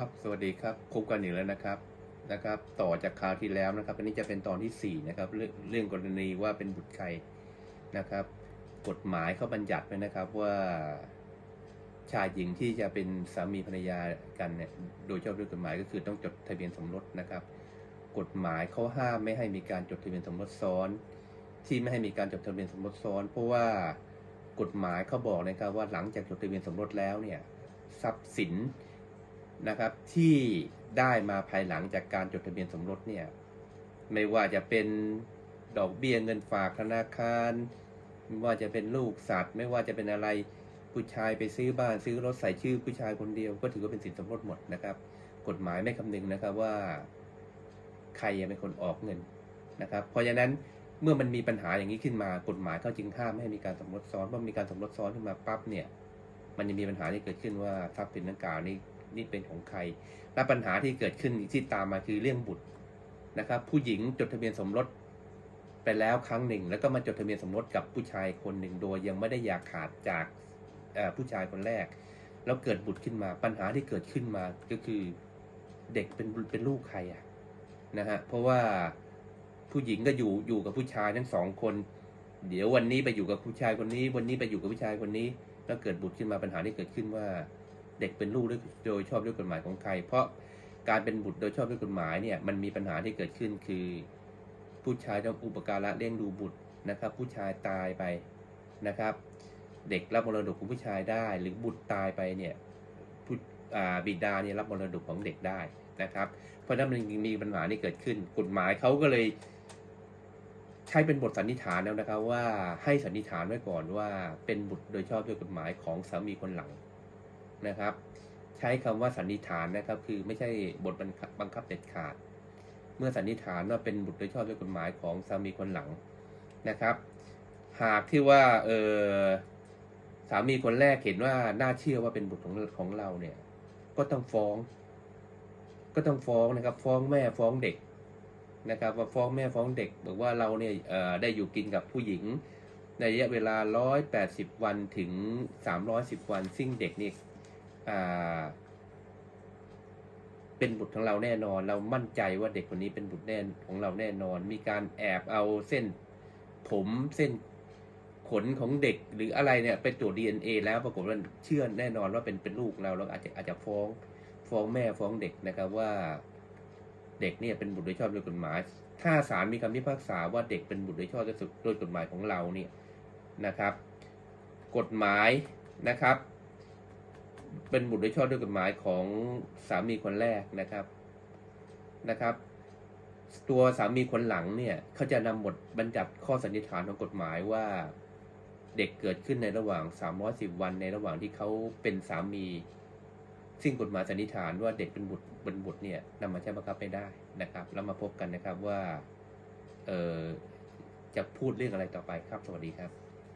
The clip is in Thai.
ครับ สวัสดีครับพบกันอีกแล้วนะครับนะครับ ต่อจากคราวที่แล้วนะครับ อันนี้จะเป็นตอนที่สี่นะครับเรื่องเรื่องกรณีว่าเป็นบุตรใครนะครับ กฎหมายเขาบัญญัติไว้นะครับว่าชายหญิงที่จะเป็นสามีภรรยากันเนี่ยโดยชอบด้วยกฎหมายก็คือต้องจดทะเบียนสมรสนะครับ กฎหมายเขาห้ามไม่ให้มีการจดทะเบียนสมรสซ้อน ที่ไม่ให้มีการจดทะเบียนสมรสซ้อน เพราะว่ากฎหมายเขาบอกนะครับว่าหลังจากจดทะเบียนสมรสแล้วเนี่ยทรัพย์สิน นะครับที่ได้มาภายหลังจากการจดทะเบียนสมรสเนี่ยไม่ว่าจะเป็นดอกเบี้ยเงินฝากธนาคาร ไม่ว่าจะเป็นลูกสัตว์ ไม่ว่าจะเป็นอะไรผู้ชายไปซื้อบ้านซื้อรถใส่ชื่อผู้ชายคนเดียว ก็ถือว่าเป็นสินสมรสหมดนะครับ กฎหมายไม่คำนึงนะครับว่า ใครเป็นคนออกเงินนะครับ เพราะฉะนั้นเมื่อมันมีปัญหาอย่างนี้ขึ้นมากฎหมายเขาจึงห้ามไม่ให้มีการสมรสซ้อนเมื่อมีการสมรสซ้อนขึ้นมาปั๊บเนี่ย มันจะมีปัญหาที่เกิดขึ้นว่าทรัพย์สินดังกล่าวนี้ นี่เป็นของใคร และปัญหาที่เกิดขึ้นที่ตามมาคือเรื่องบุตรนะครับ ผู้หญิงจดทะเบียนสมรสไปแล้วครั้งหนึ่ง แล้วก็มาจดทะเบียนสมรสกับผู้ชายคนหนึ่งโดยยังไม่ได้อยากขาดจากผู้ชายคนแรก แล้วเกิดบุตรขึ้นมา ปัญหาที่เกิดขึ้นมาก็คือเด็กเป็นเป็นลูกใครอะนะฮะเพราะว่าผู้หญิงก็อยู่อยู่กับผู้ชายทั้งสองคน เดี๋ยววันนี้ไปอยู่กับผู้ชายคนนี้ วันนี้ไปอยู่กับผู้ชายคนนี้ แล้วเกิดบุตรขึ้นมาปัญหาที่เกิดขึ้นว่า เด็กเป็นลูกโดยชอบด้วยกฎหมายของใคร เพราะการเป็นบุตรโดยชอบด้วยกฎหมายเนี่ยมันมีปัญหาที่เกิดขึ้นคือ ผู้ชายต้องอุปการะเลี้ยงดูบุตรนะครับ ผู้ชายตายไปนะครับ เด็กรับมรดกของผู้ชายได้ หรือบุตรตายไปเนี่ยผู้อาบิดาเนี่ยรับมรดกของเด็กได้นะครับ เพราะฉะนั้นมันมีปัญหาที่เกิดขึ้น กฎหมายเขาก็เลย ใช้เป็นบทสันนิษฐานแล้วนะครับว่าให้สันนิษฐานไว้ก่อนว่าเป็นบุตรโดยชอบด้วยกฎหมายของสามีคนหลัง นะครับ ใช้คำว่าสันนิษฐานนะครับ คือไม่ใช่บทบังคับเด็ดขาด เมื่อสันนิษฐานว่าเป็นบุตรโดยชอบด้วยกฎหมายของสามีคนหลังนะครับ หากที่ว่าเออสามีคนแรกเห็นว่าน่าเชื่อว่าเป็นบุตรของของเราเนี่ย ก็ต้องฟ้อง ก็ต้องฟ้องนะครับ ฟ้องแม่ฟ้องเด็กนะครับว่าฟ้องแม่ฟ้องเด็ก บอกว่าเราเนี่ยได้อยู่กินกับผู้หญิง ในระยะเวลา 180 วันถึง 310 วัน ซึ่งเด็กนี่ เป็นบุตรของเราแน่นอน เรามั่นใจว่าเด็กคนนี้เป็นบุตรแน่ของเราแน่นอน มีการแอบเอาเส้นผมเส้นขนของเด็กหรืออะไรเนี่ยไปตรวจ DNA แล้วปรากฏว่าเชื่อแน่นอนว่าเป็นเป็นลูกเราเราอาจจะอาจจะฟ้องฟ้องแม่ฟ้องเด็กนะครับว่าเด็กเนี่ยเป็นบุตรโดยชอบโดยกฎหมาย ถ้าศาลมีคำพิพากษาว่าเด็กเป็นบุตรโดยชอบโดยกฎหมายของเราเนี่ยนะครับ กฎหมายนะครับ เป็นบุตรโดยชอบด้วยกฎหมายของสามีคนแรกนะครับนะครับ ตัวสามีคนหลังเนี่ยเขาจะนำบทบัญญัติข้อสันนิษฐานของกฎหมายว่าเด็กเกิดขึ้นในระหว่าง 310 วันในระหว่างที่เขาเป็นสามี ซึ่งกฎหมายสันนิษฐานว่าเด็กเป็นบุตรเป็นบุตรเนี่ยนำมาใช้บังคับไม่ได้นะครับ แล้วมาพบกันนะครับว่าเออจะพูดเรื่องอะไรต่อไปครับ สวัสดีครับ